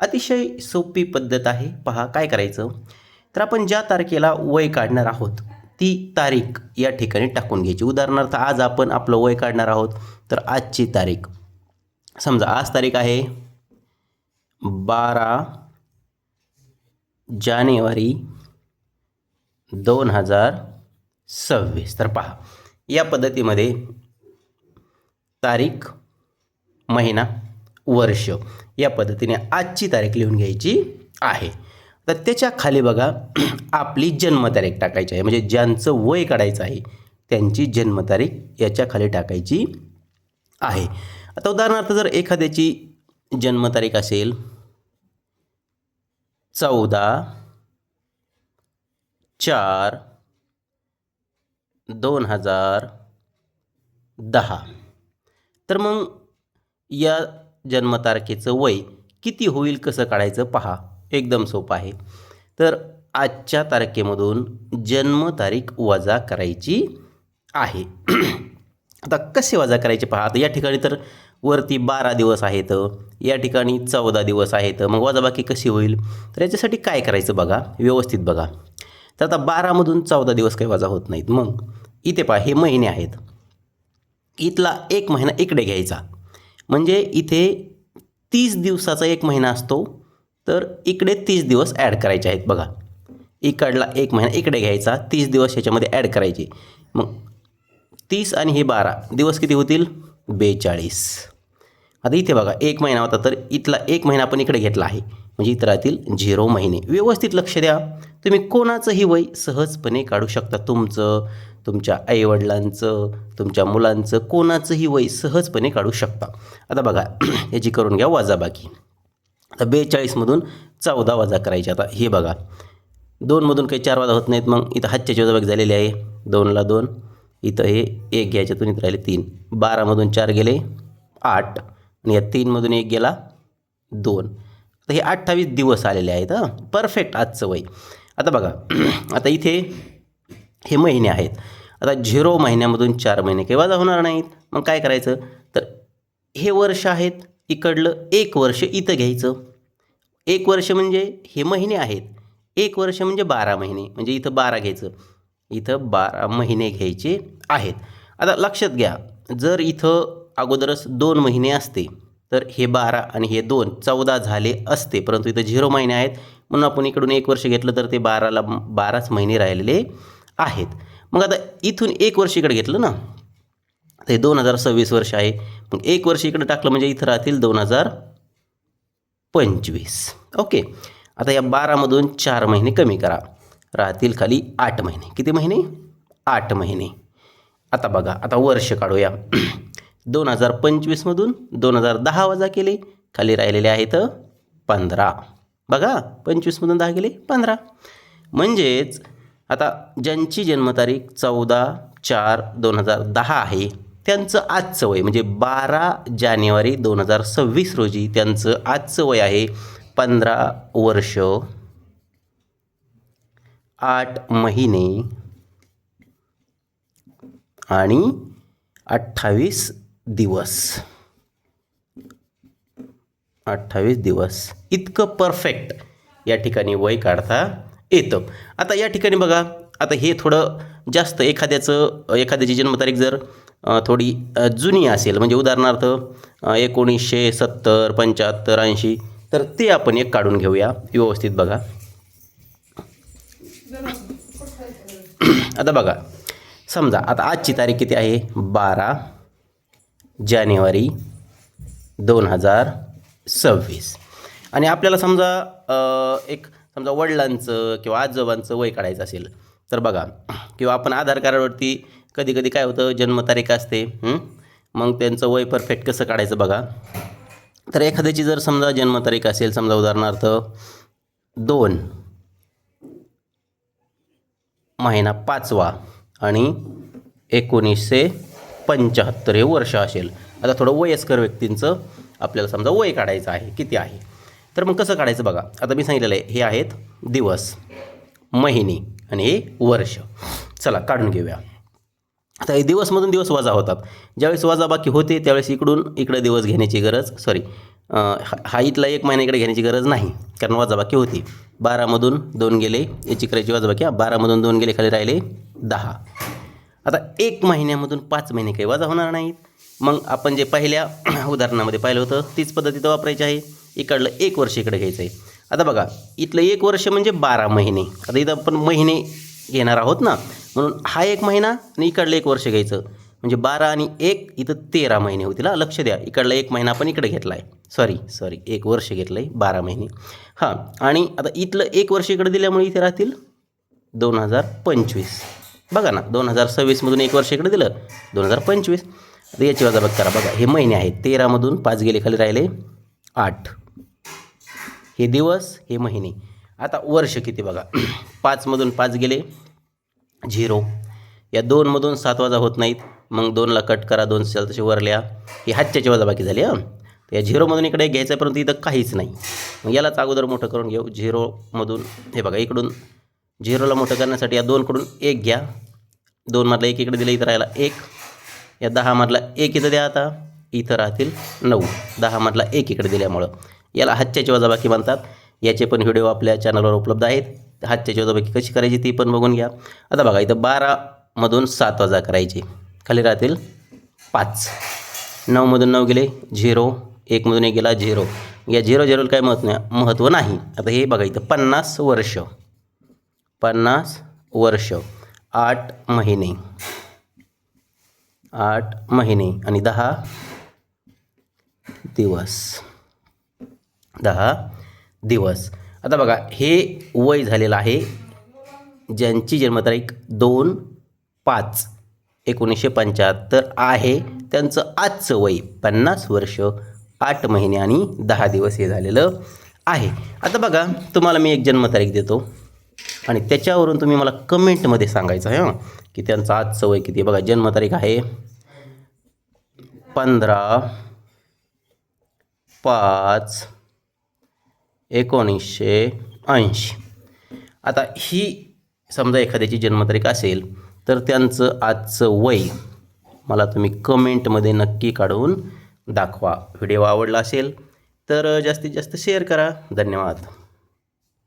अतिशय सोपी पद्धत आहे. पहा काय करायचं? तर आपण ज्या तारखेला वय काढणार आहोत ती तारीख या ठिकाणी टाकून घ्यायची. उदाहरणार्थ आज आपण आपलं वय काढणार आहोत तर आजची तारीख. समजा आज तारीख आहे बारा जानेवारी दोन हजार सव्वीस. तर पहा या पद्धतीमध्ये तारीख महिना वर्ष या पद्धतीने आजची तारीख लिहून घ्यायची आहे. तर त्याच्याखाली बघा आपली जन्मतारीख टाकायची आहे. म्हणजे ज्यांचं वय काढायचं आहे त्यांची जन्मतारीख याच्या खाली टाकायची आहे. आता उदाहरणार्थ जर एखाद्याची जन्मतारीख असेल चौदा चार दोन हजार दहा. तर मग या जन्मतारखेचं वय किती होईल कसं काढायचं पहा. एकदम सोपं आहे. तर आजच्या तारखेमधून जन्मतारीख वजा करायची आहे. आता कसे वजा करायचे पहा. आता या ठिकाणी तर वरती बारा दिवस आहेत. या ठिकाणी चौदा दिवस आहेत. मग वजाबाकी कशी होईल? तर याच्यासाठी काय करायचं बघा. व्यवस्थित बघा. तर आता बारामधून चौदा दिवस काही वजा होत नाहीत. मग इथे पहा हे महिने आहेत. इथला एक महिना इकडे घ्यायचा. म्हणजे इथे तीस दिवसाचा एक महिना असतो तर इकडे तीस दिवस ॲड करायचे आहेत बघा. इकडला एक महिना इकडे घ्यायचा तीस दिवस ह्याच्यामध्ये ॲड करायचे. मग तीस आणि हे बारा दिवस किती होतील? बेचाळीस. आता इथे बघा एक महिना होता तर इथला एक महिना आपण इकडे घेतला आहे. म्हणजे इथं राहतील झिरो महिने. व्यवस्थित लक्ष द्या. तुम्ही कोणाचंही वय सहजपणे काढू शकता. तुमचं तुमच्या आईवडिलांचं तुमच्या मुलांचं कोणाचंही वय सहजपणे काढू शकता. आता बघा याची करून घ्या वाजाबाकी. आता बेचाळीसमधून चौदा वजा करायचे आता. हे बघा. दोनमधून काही चार वाजा होत नाहीत मग. इथं हातच्याची वजाबाकी झालेली आहे. दोनला दोन. इथं हे एक घ्यायच्यातून इथं राहिले तीन. बारामधून चार गेले आठ. आणि या तीनमधून एक गेला दोन. आता हे अठ्ठावीस दिवस आलेले आहेत हां. परफेक्ट आजचं वय. आता बघा आता इथे हे महिने आहेत. आता झिरो महिन्यामधून चार महिने काही वजा होणार नाहीत? मग काय करायचं? तर हे वर्ष आहेत इकडलं एक वर्ष इथं घ्यायचं. एक वर्ष म्हणजे हे महिने आहेत. एक वर्ष म्हणजे बारा महिने म्हणजे इथं बारा घ्यायचं. इथं बारा महिने घ्यायचे आहेत. आता लक्षात घ्या जर इथं अगोदरच दोन महिने असते तर हे बारा आणि हे दोन चौदा झाले असते परंतु इथं झिरो महिने आहेत. म्हणून आपण इकडून एक वर्ष घेतलं तर ते बाराला बाराच महिने राहिलेले आहेत. मग आता इथून एक वर्ष इकडे घेतलं ना? ते दोन हजार सव्वीस वर्ष आहे. मग एक वर्ष इकडे टाकलं म्हणजे इथं राहतील दोन हजार पंचवीस. ओके. आता या बारामधून चार महिने कमी करा. राहतील खाली आठ महिने. किती महिने? आठ महिने. आता बघा आता वर्ष काढूया. दोन हजार पंचवीसमधून दोन हजार दहा वजा केले. खाली राहिलेले आहेत पंधरा. बघा पंचवीसमधून दहा गेले पंधरा. म्हणजेच आता ज्यांची जन्मतारीख चौदा चार दोन हजार दहा आहे त्यांचं आजचं वय म्हणजे बारा जानेवारी दोन हजार सव्वीस रोजी त्यांचं आजचं वय आहे पंधरा वर्ष आठ महिने आणि अठ्ठावीस दिवस. अठ्ठावीस दिवस. इतकं परफेक्ट या ठिकाणी वय काढता येतं. आता या ठिकाणी बघा आता हे थोडं जास्त एखाद्याचं एखाद्याची जन्मतारीख जर थोडी जुनी असेल म्हणजे उदाहरणार्थ एकोणीसशे सत्तर पंच्याहत्तर ऐंशी तर ते आपण एक काढून घेऊया व्यवस्थित बघा. आता बघा समजा आता आजची तारीख किती आहे? बारा जानेवारी दोन हजार सव्वीस. आणि आपल्याला समजा एक समजा वडिलांचं किंवा आजोबांचं वय काढायचं असेल तर बघा किंवा आपण आधार कार्डवरती कधी कधी काय होतं जन्मतारीख असते मग त्यांचं वय परफेक्ट कसं काढायचं बघा. तर एखाद्याची जर समजा जन्मतारीख असेल समजा उदाहरणार्थ दोन महिना पाचवा आणि एकोणीसशे पंच्याहत्तर हे वर्ष असेल. आता थोडं वयस्कर व्यक्तींचं आपल्याला समजा वय काढायचं आहे किती आहे? तर मग कसं काढायचं बघा? आता मी सांगितलेलं आहे हे आहेत दिवस महिने आणि हे वर्ष. चला काढून घेऊया. आता हे दिवसमधून दिवस वजा होतात. ज्यावेळेस वजा बाकी होते त्यावेळेस इकडून इकडे दिवस घेण्याची गरज सॉरी हा हा इथला एक महिना इकडे घेण्याची गरज नाही कारण वजाबाकी होती. बारामधून दोन गेले याची करायची वजाबाकी हा बारामधून दोन गेले खाली राहिले दहा. आता एक महिन्यामधून पाच महिने काही वजा होणार नाहीत. मग आपण जे पहिल्या उदाहरणामध्ये पाहिलं होतं तीच पद्धती तर वापरायची आहे. इकडलं एक वर्ष इकडे घ्यायचं आहे आता बघा इथलं एक वर्ष म्हणजे बारा महिने. आता इथं आपण महिने घेणार आहोत ना? म्हणून हा एक महिना आणि इकडलं एक वर्ष घ्यायचं. म्हणजे बारा आणि एक इथं तेरा महिने होतील हां लक्ष द्या. इकडला एक महिना आपण इकडे घेतला आहे सॉरी सॉरी एक वर्ष घेतलं आहे बारा महिने. हां आणि आता इथलं एक वर्ष इकडे दिल्यामुळे इथे राहतील दोन हजार पंचवीस. बघा ना दोन हजार सव्वीसमधून एक वर्ष इकडे दिलं दोन हजार पंचवीस. आता याची बघ करा. बघा हे महिने आहेत तेरामधून पाच गेले खाली राहिले. आठ. हे दिवस हे महिने. आता वर्ष किती बघा. पाचमधून पाच गेले. झिरो. या दोनमधून सात वाजा होत नाहीत. मग दोनला कट करा दोन साल तसे वरल्या हे हातच्याची वजाबाकी झाली हां. या झिरोमधून इकडे घ्यायचं आहे, परंतु इथं काहीच नाही. मग यालाच अगोदर मोठं करून घेऊ. झिरोमधून हे बघा इकडून. झिरोला मोठं करण्यासाठी या दोनकडून एक घ्या. दोनमधला एक इकडे दिलं इथं राहिला एक. या दहामधला एक इथं द्या आता. इथं राहतील नऊ. दहामधला एक इकडे दिल्यामुळं. याला हातच्याची वजाबाकी म्हणतात. याचे पण व्हिडिओ आपल्या चॅनलवर उपलब्ध आहेत. हातच्याची वजाबाकी कशी करायची ती पण बघून घ्या. आता बघा इथं बारामधून सात वजा करायची. खाली राहतील पाच. नऊमधून नऊ गेले झिरो. एकमधून एक गेला झिरो. या झिरो झिरोला काय महत्त्व नाही महत्त्व नाही. आता हे बघा इथं पन्नास वर्ष. पन्नास वर्ष. आठ महिने. आठ महिने. आणि दहा दिवस. दहा दिवस. आता बघा हे वय झालेलं आहे ज्यांची जन्मतारीख दोन पाच एकोणीसशे पंच्याहत्तर आहे त्यांचं आजचं वय पन्नास वर्ष आठ महिने आणि दहा दिवस हे झालेलं आहे. आता बघा तुम्हाला मी एक जन्मतारीख देतो आणि त्याच्यावरून तुम्ही मला कमेंटमध्ये सांगायचं आहे हं की त्यांचं आजचं वय किती आहे. बघा जन्मतारीख आहे पंधरा पाच एकोणीसशे ऐंशी. आता ही समजा एखाद्याची जन्मतारीख असेल तर त्यांचं आजचं वय मला तुम्ही कमेंटमध्ये नक्की काढून दाखवा. व्हिडिओ आवडला असेल तर जास्तीत जास्त शेअर करा. धन्यवाद.